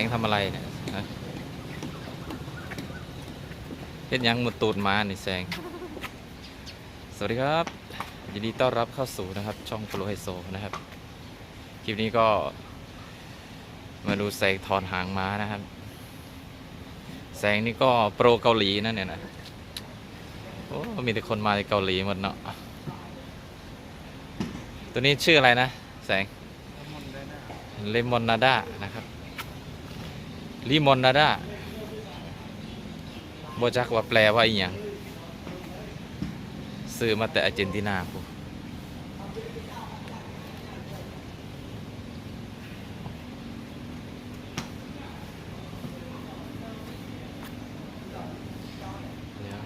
งทำอะไรเนี่ยฮะเห็นยังหมดตูดมานี่แสง สวัสดีครับยินดีต้อนรับเข้าสู่นะครับ ช่องโปรไฮโซนะครับ คลิปนี้ก็ มาดูแสงถอนหางม้านะครับ แสงนี่ก็โปรเกาหลีนั่นเนี่ยนะโอ้มีแต่คนมาจากเกาหลีหมดเนาะตัวนี้ชื่ออะไรนะ แสงเลมอนนาดานะครับ ลิมอนนาดาบจักว่าแปลว่าอีหยังซื้อมาแต่อาร์เจนตินาพูเดี๋ยว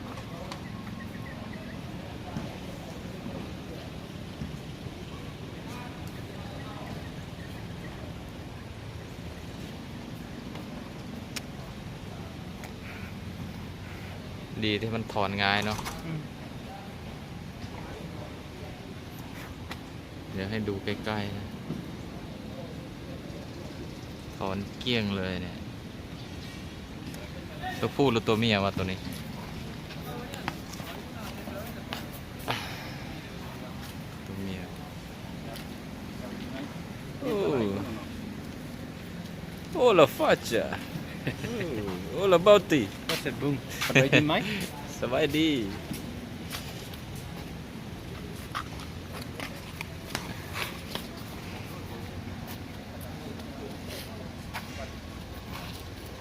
ดีที่มันถอนง่ายเนาะเดี๋ยวให้ดูใกล้ๆนะถอนเกลี้ยงเลยเนี่ยตัวผู้หรือตัวเมียวะตัวนี้ตัวเมียโอ้โอ้ละฟาจ่าโอ้ละเบาตี Wat is het, boem? Wat weet je mij? สบายดี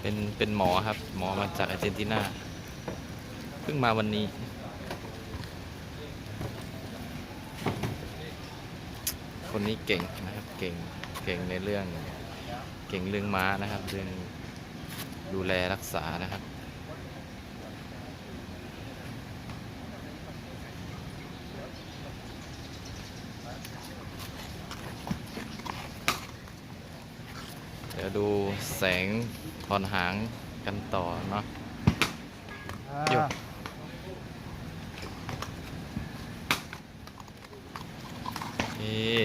เป็นเป็นหมอครับ หมอมาจากอาร์เจนตินาเพิ่งมาวันนี้ คนนี้เก่งนะครับ เก่งเก่งในเรื่อง เก่งเรื่องม้านะครับ เรื่องดูแลรักษานะครับ ดี๋ยวดูแสงถอนหางกันต่อเนาะ Yo. นี่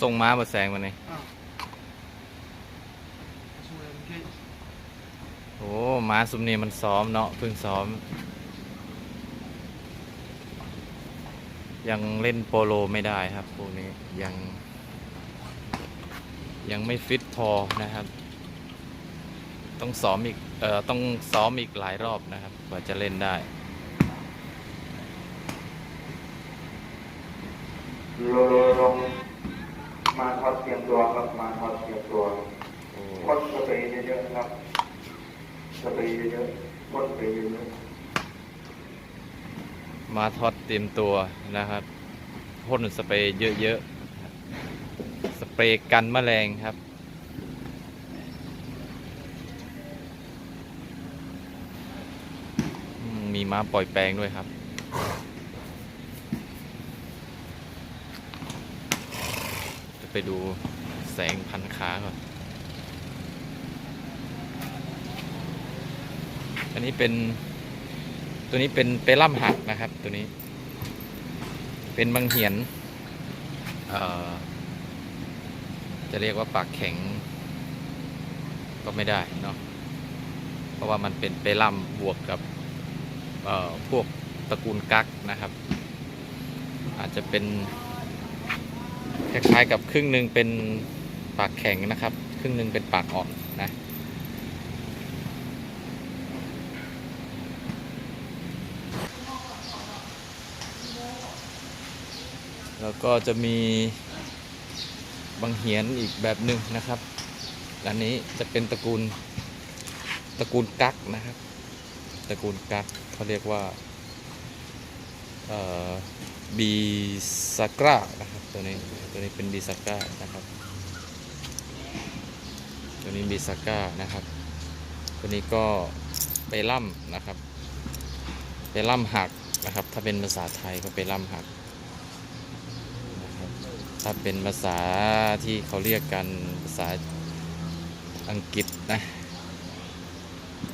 ส่งม้ามาแสงมานี่โอ้ ม้าซุมนี้มันซ้อมเนาะเพิ่งซ้อม ยังเล่นโปโลไม่ได้ครับพวกนี้ยัง ยังไม่ฟิตพอนะครับ ต้องซ้อมอีกเอ่อต้องซ้อมอีกหลายรอบนะครับกว่าจะเล่นได้โลโลลงมาทอดเตรียมตัวครับมาทอดเตรียมตัวโอ้พ่นสเปรย์เยอะๆครับ รย์เยอะๆพ่นสเปรย์เยอะมาทอดเตรียมตัวนะครับพ่นสเปรย์เยอะๆ สเปรย์กันแมลงครับมมีม้าปล่อยแปลงด้วยครับจะไปดูแสงพันขาก่อน อันนี้เป็น ตัวนี้เป็นเปลัมหักนะครับ ตัวนี้ เป็นบางเหียนจะเรียกว่าปากแข็ง ก็ไม่ได้เนาะเพราะว่ามันเป็นเปลัมบวกกับพวกตระกูลกักนะครับ อาจจะเป็นคล้ายๆกับครึ่งหนึ่งเป็นปากแข็งนะครับ ครึ่งหนึ่งเป็นปากอ่อนนะ แล้วก็จะมีบางเหียนอีกแบบหนึ่งนะครับ อันนี้จะเป็นตระกูลตระกูลกักนะครับ ตระกูลกักเขาเรียกว่าบีซากรานะครับตัวนี้ตัวนี้เป็นบีซากรานะครับ ตัวนี้บีซากรานะครับ ตัวนี้ก็ไปล่ำนะครับไปล่ำหักนะครับ ถ้าเป็นภาษาไทยก็ไปล่ำหัก ถ้าเป็นภาษาที่เขาเรียกกันภาษาอังกฤษนะ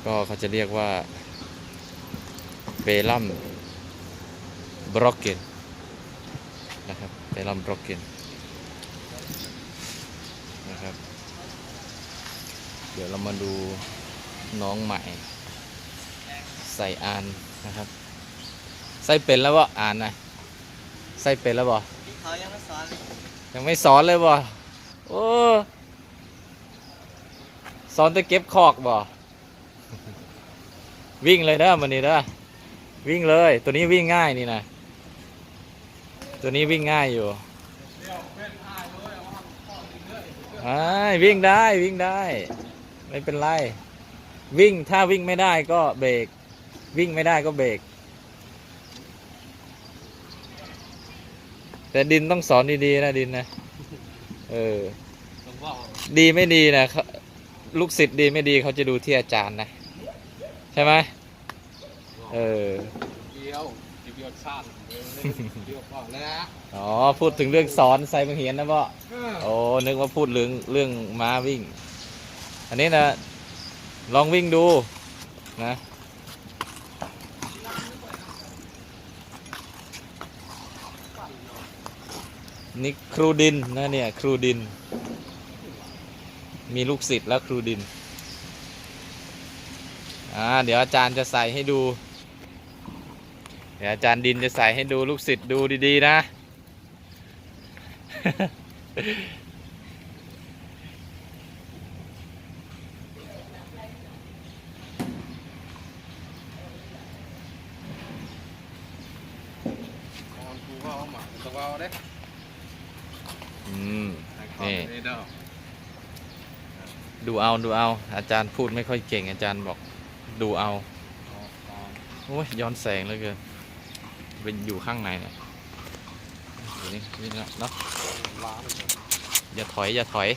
ก็เขาจะเรียกว่าเบลัมบรอกเกนนะครับเบลัมบรอกเกนนะครับ เดี๋ยวเรามาดูน้องใหม่ ใส่อานนะครับ ใส่เป็นแล้วบ่าอ่านนะ ใส่เป็นแล้วบ่ เขายังไม่สอนเลยยังไม่สอนเลยบ่โอ้สอนแต่เก็บคอกบ่วิ่งเลยเด้อมันนี่เด้อวิ่งเลย ตัวนี้วิ่งง่ายนี่นะตัวนี้วิ่งง่ายอยู่ไอ้วิ่งได้วิ่งได้ ไม่เป็นไร วิ่งถ้าวิ่งไม่ได้ก็เบรกวิ่งไม่ได้ก็เบรก แต่ดินต้องสอนดีๆนะดินนะเออต้องว่าดีไม่ดีนะเขาลูกศิษย์ดีไม่ดีเขาจะดูที่อาจารย์นะ ใช่ไหมเออเดียวเดียวชาติเดียวก่อนแล้วนะอ๋อพูดถึงเรื่องสอนใส่บังเหียนนะพ่อโอ้นึกว่าพูดเรื่องเรื่องม้าวิ่ง อันนี้นะลองวิ่งดูนะ นี่ครูดินนะเนี่ยครูดิน มีลูกศิษย์แล้วครูดินอ่าเดี๋ยวอาจารย์จะใส่ให้ดู เดี๋ยวอาจารย์ดินจะใส่ให้ดูลูกศิษย์ดูดีๆนะ ตอนกูว่าเอาหมาต้องว่าได้ อืม นี่เด้อ ดูเอาดูเอา อาจารย์พูดไม่ค่อยเก่ง อาจารย์บอกดูเอาโอ้ยย้อนแสงเหลยเกินเป็นอยู่ข้างในเนี่ยอยู่นี่นี่นะเนาะล้านอย่าถอยอย่าถอย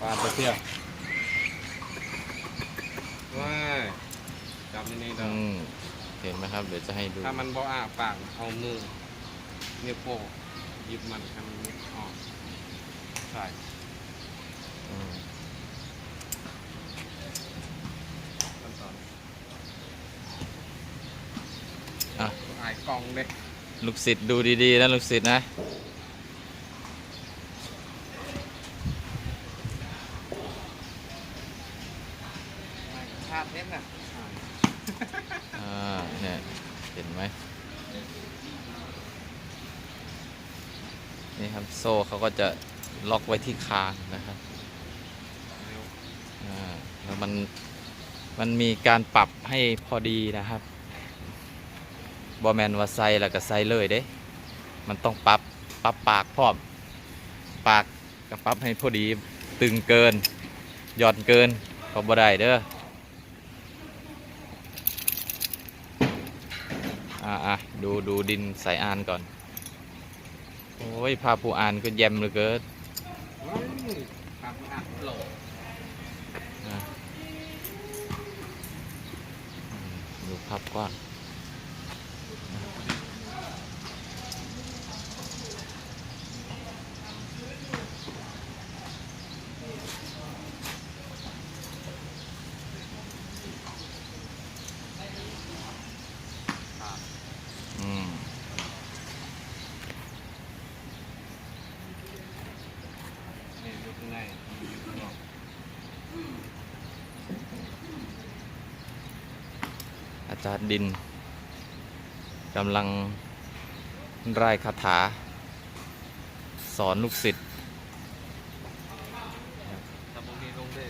ปาดไปเที่ยวว้ายจับนี่เด้อือม เห็นไหมครับ เดี๋ยวจะให้ดู ถ้ามันบ่อ้าปากเอามือนิ้วโป้งหยิบมันให้มันออกใช่อืมขั้นตอนอะ อายกล่องเด้ลูกศิษย์ดูดีๆนะลูกศิษย์นะ ชาติเน็ตน่ะ อ่า เนี่ย เห็น ไหมนี่ครับโซ่เขาก็จะล็อกไว้ที่คางนะครับอ่าแล้วมันมันมีการปรับให้พอดีนะครับบอแมนว่าไซแล้วก็ไซเลยเด้ มันต้องปรับปรับปากพร้อม ปากก็ปรับให้พอดีตึงเกินหย่อนเกินก็บ่ได้เด้อ อ่าอะดูดูดินใส่อานก่อน โอ้ยพาผู้อ่านก็แยมเหลือเกินครับอัดโหลดนะอืมดูภาพกว้างอืม นี่อยู่ข้างในอยู่ข้างนอก อา จารย์ดินกำลังไร่ายคาถา สอนลูกศิษย์ถ้าพวกนี้ลงได้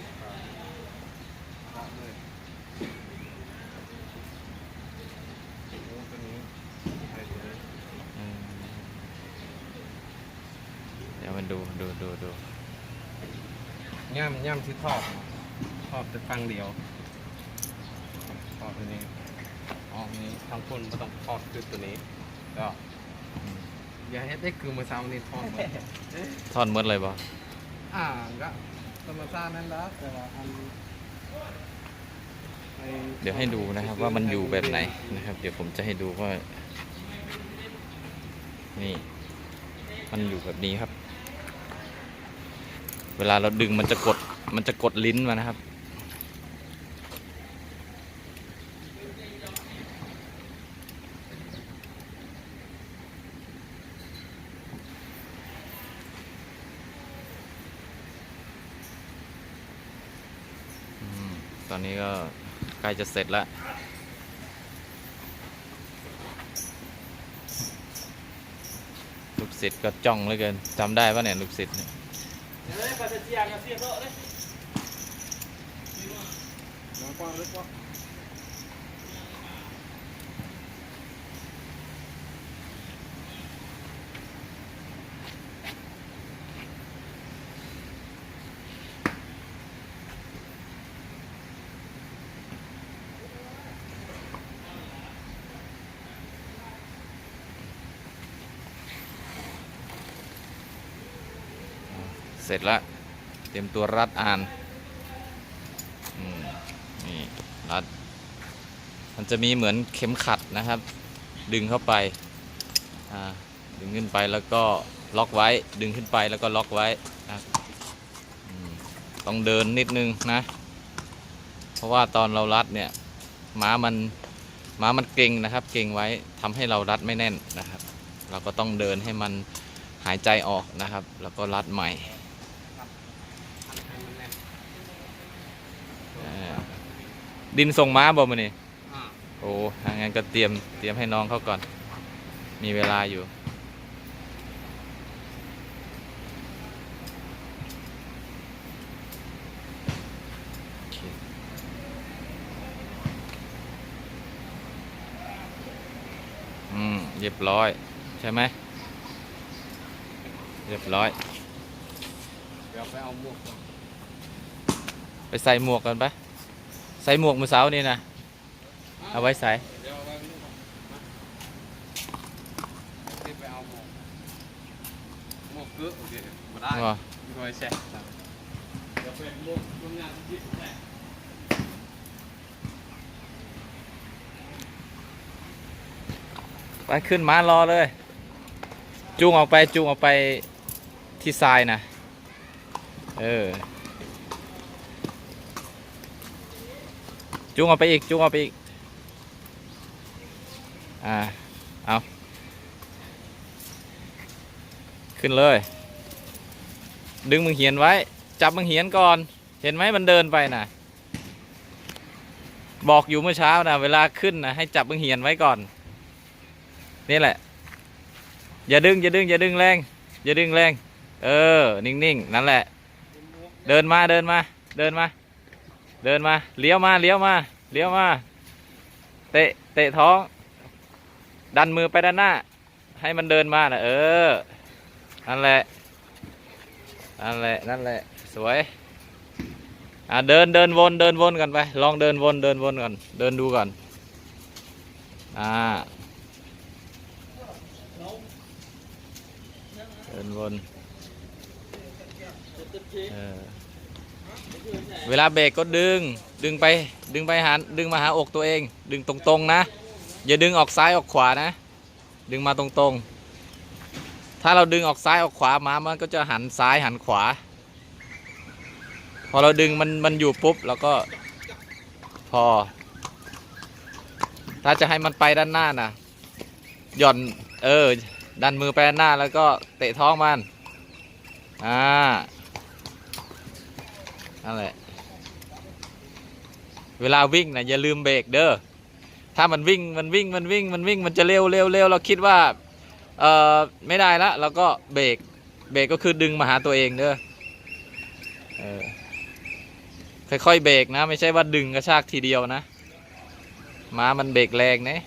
เดี๋ยวมันดูดูดูดูย่ำย่ำที่ทอดทอดแต่ฟังเดียวทอดตัวนี้ นี้ทั้งคนไม่ต้องทอดคือตัวนี้ก็อืมอย่าให้ได้คือเมื่อเช้านี้ทอดหมดทอดหมดเลยบ่อ่าก็ธรรมชาตินั่นแหละแต่ว่าอันไอ้เดี๋ยวให้ดูนะครับว่ามันอยู่แบบไหนนะครับ เดี๋ยวผมจะให้ดูว่า นี่ มันอยู่แบบนี้ครับ เวลาเราดึงมันจะกดมันจะกดลิ้นมานะครับ อนนี้ก็ใกล้จะเสร็จแล้วลูกศิษย์ก็จ้องเหลือเกินจำได้ปะเนี่ยลูกศิษย์เนี่ยเส เสร็จแล้วเตรียมตัวรัดอ่านนี่รัด มันจะมีเหมือนเข็มขัดนะครับ ดึงเข้าไปดึงขึ้นไปแล้วก็ล็อกไว้ ดึงขึ้นไปแล้วก็ล็อกไว้นะต้องเดินนิดนึงนะ เพราะว่าตอนเรารัดเนี่ยม้ามันม้ามันเก่งนะครับ เก่งไว้ทำให้เรารัดไม่แน่นนะครับ เราก็ต้องเดินให้มันหายใจออกนะครับ แล้วก็รัดใหม่ อ่า ดินส่งม้าบอกมาเนี่ยอ่าโอ้ทางงั้นก็เตรียมเตรียมให้น้องเขาก่อน มีเวลาอยู่โอเคอืม เรียบร้อย ใช่ไหม เรียบร้อย เดี๋ยวไปเอาหมวกก่อนไปใส่หมวกกันปะ ใส่หมวกมือเสานี่นะเอาไว้ใส่เดี๋ยวเอาไว้นี่ก่อนมาเดี๋ยวไปเอาหมวกหมวกเกลือโอเคมาได้ว่าไม่ค่อยแช่ครับเดี๋ยวเป็นหมวกตรงงานที่แช่ไปขึ้นมารอเลย จูงออกไปจูงออกไปที่ทรายนะ เออ จูงออกไปอีกจูงออกไปอีก อ่า เอา ขึ้นเลย ดึงมึงเหียนไว้ จับมึงเหียนก่อน เห็นไหมมันเดินไปนะบอกอยู่เมื่อเช้านะเวลาขึ้นนะให้จับมึงเหียนไว้ก่อน นี่แหละ อย่าดึงอย่าดึงอย่าดึงแรง อย่าดึงแรง เออ นิ่งๆ นั่นแหละ เดินมาเดินมา เดินมา เดินมาเลี้ยวมาเลี้ยวมาเลี้ยวมาเตะเตะท้อง ดันมือไปด้านหน้า ให้มันเดินมานะเออนั่นแหละนั่นแหละนั่นแหละสวยอะเดินเดินวนเดินวนกันไป ลองเดินวนเดินวนก่อนเดินดูก่อนอ่าเดินวนเออ เวลาเบรกก็ดึงดึงไปดึงไปหาดึงมาหาอกตัวเอง ดึงตรงๆนะ อย่าดึงออกซ้ายออกขวานะ ดึงมาตรงๆ ถ้าเราดึงออกซ้ายออกขวามามันก็จะหันซ้ายหันขวา พอเราดึงมันมันอยู่ปุ๊บเราก็พอ ถ้าจะให้มันไปด้านหน้านะหย่อนเออดันมือไปด้านหน้าแล้วก็เตะท้องมันอ่า นั่นแหละ เวลาวิ่งนะอย่าลืมเบรกเด้อ ถ้ามันวิ่งมันวิ่งมันวิ่งมันวิ่งมันจะเร็วเร็วเร็วเราคิดว่าเออไม่ได้ละเราก็เบรกเบรกก็คือดึงมาหาตัวเองเด้อเออค่อยๆเบรกนะ ไม่ใช่ว่าดึงกระชากทีเดียวนะม้ามันเบรกแรงนะ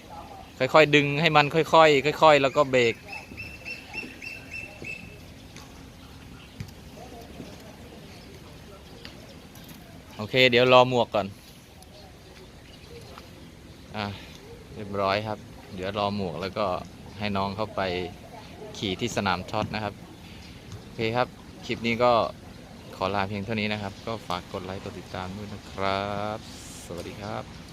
ค่อยๆดึงให้มันค่อยๆค่อย ๆ แล้วก็เบรก เค เดี๋ยวรอหมวกก่อน อะเรียบร้อยครับ เดี๋ยวรอหมวกแล้วก็ให้น้องเข้าไปขี่ที่สนามช็อตนะครับ โอเคครับ คลิปนี้ก็ขอลาเพียงเท่านี้นะครับ ก็ฝากกดไลค์กดติดตามด้วยนะครับ สวัสดีครับ